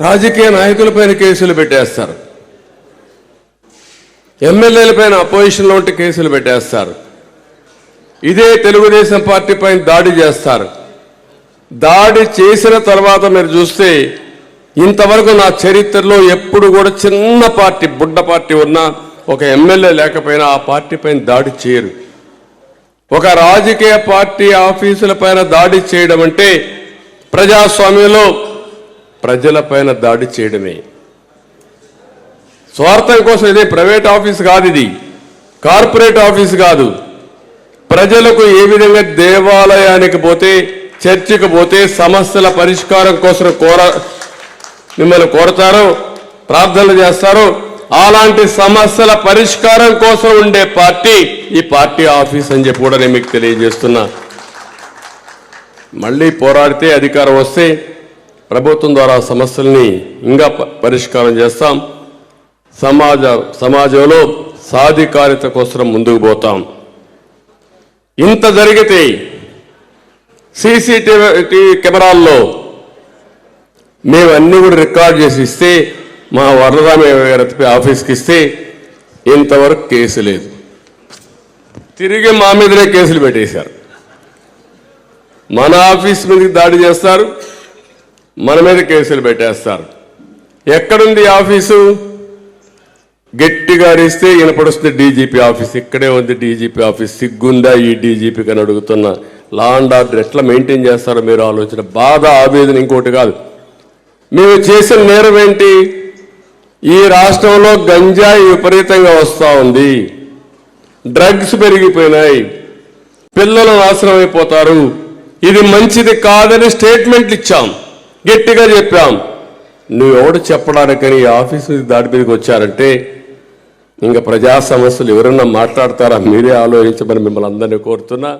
రాజకీయ నాయకులపైన కేసులు పెట్టేస్తారు. ఎమ్మెల్యేలపైన అపోజిషన్లో ఉంటే కేసులు పెట్టేస్తారు. ఇదే తెలుగుదేశం పార్టీ పైన దాడి చేస్తారు. దాడి చేసిన తర్వాత మీరు చూస్తే ఇంతవరకు నా చరిత్రలో ఎప్పుడు కూడా చిన్న పార్టీ బుడ్డ పార్టీ ఉన్నా ఒక ఎమ్మెల్యే లేకపోయినా ఆ పార్టీ పైన దాడి చేయరు. ఒక రాజకీయ పార్టీ ఆఫీసుల పైన దాడి చేయడం అంటే ప్రజాస్వామ్యంలో ప్రజలపైన దాడి చేయడమే. స్వార్థం కోసం ఇదే ప్రైవేట్ ఆఫీస్ కాదు ఇది. కార్పొరేట్ ఆఫీస్ కాదు. ప్రజలకు ఏ విధంగా దేవాలయానికి పోతే చర్చికి పోతే సమస్యల పరిష్కారం కోసం కోర మిమ్మల్ని కోరతారో ప్రార్థనలు చేస్తారో అలాంటి సమస్యల పరిష్కారం కోసం ఉండే పార్టీ ఈ పార్టీ ఆఫీస్ అని చెప్పి కూడా నేను మీకు తెలియజేస్తున్నా. మళ్ళీ పోరాడితే అధికారం వస్తే ప్రభుత్వం ద్వారా సమస్యల్ని ఇంకా పరిష్కారం చేస్తాం. సమాజ సమాజంలో సాధికారిత కోసం ముందుకు పోతాం. ఇంత జరిగితే సీసీటీవీ కెమెరాల్లో మేము అన్నీ కూడా రికార్డ్ చేసి ఇస్తే మా వరదరామయ్య గారి ఆఫీస్కి ఇస్తే ఇంతవరకు కేసు లేదు. తిరిగి మా మీదనే కేసులు పెట్టేశారు. మన ఆఫీస్ మీదకి దాడి చేస్తారు. మన మీద కేసులు పెట్టేస్తారు. ఎక్కడుంది ఆఫీసు? గట్టిగా అరిస్తే వినపడుస్తుంది డీజీపీ ఆఫీస్. ఇక్కడే ఉంది డీజీపీ ఆఫీస్. సిగ్గుందా ఈ డీజీపీకి అని అడుగుతున్నా లా అండ్ ఆర్డర్ ఎట్లా మెయింటైన్ చేస్తారో మీరు ఆలోచన. బాధ ఆవేదన ఇంకోటి కాదు. మేము చేసిన నేరం ఏంటి? ఈ రాష్ట్రంలో గంజాయి విపరీతంగా వస్తూ ఉంది. డ్రగ్స్ పెరిగిపోయినాయి. పిల్లలు నాశనం అయిపోతారు ఇది మంచిది కాదని స్టేట్మెంట్లు ఇచ్చాం. గట్టిగా చెప్పాం. నువ్వు ఎవడు చెప్పడానికని ఈ ఆఫీస్ దాడి మీదకి వచ్చారంటే ఇంకా ప్రజా సమస్యలు ఎవరన్నా మాట్లాడతారా? మీరే ఆలోచించమని మిమ్మల్ని అందరినీ కోరుతున్నా.